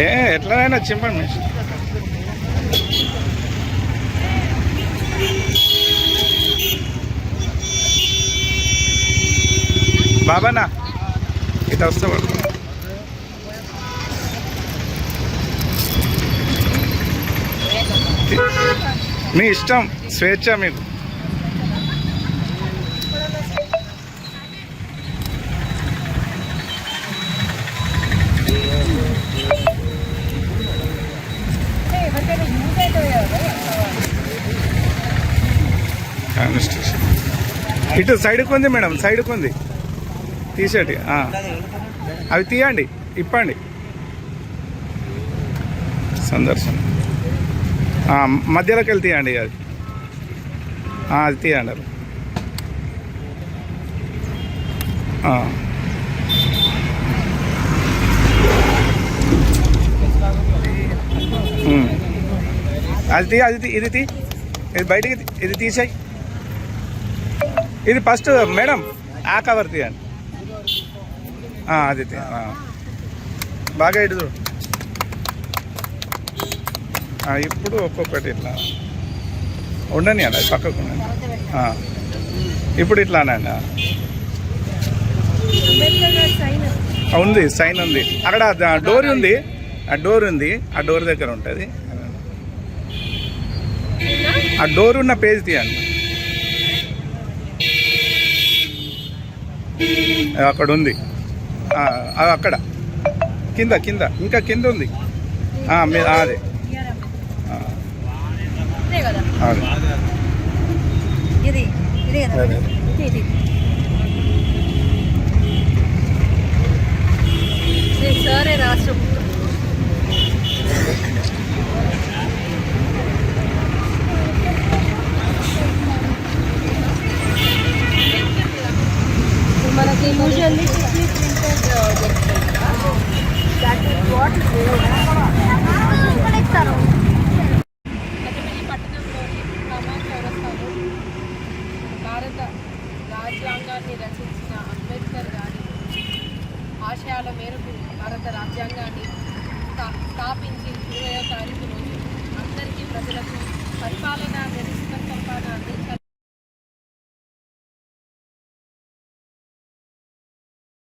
ఏ ఎట్లనైనా చింపండి machine బాబానా ఇట్లా వస్తే మీ ఇష్టం స్వేచ్ఛ మీకు. ఇటు సైడ్కి ఉంది మేడం సైడ్కి ఉంది తీసేటి అవి తీయండి ఇప్పండి. సందర్శనం. మధ్యలోకి వెళ్ళి తీయండి అది. అది తీయండి అది. అది తీ అది తీ ఇది తీ. ఇది బయటికి ఇది తీసేయి. ఇది ఫస్ట్ మేడం ఆ కవర్ తీయండి. అది తీ బాగా ఇటు చూడు. ఇప్పుడు ఒక్కొక్కటి ఇట్లా. ఉండని అన్న పక్కకు ఉండండి ఇప్పుడు ఇట్లా ఉంది సైన్ ఉంది. అక్కడ డోర్ ఉంది. ఆ డోర్ ఉంది. ఆ డోర్ దగ్గర ఉంటుంది. ఆ డోర్ ఉన్న పేజ్ తీయండి. అక్కడ ఉంది. అక్కడ. కింద కింద. ఇంకా కింద ఉంది. అదే. ఇది ఇదే కదా? సరే రాష్ట్రం. మనకి యూజువల్లీ పెద్దపల్లి రాజ్యాంగాన్ని రచించిన అంబేద్కర్ గారి ఆశయాల మేరకు భారత రాజ్యాంగాన్ని స్థాపించి ఇరవై తారీఖు రోజు అందరికీ ప్రజలకు పరిపాలన నిర్వహణ అందించాలి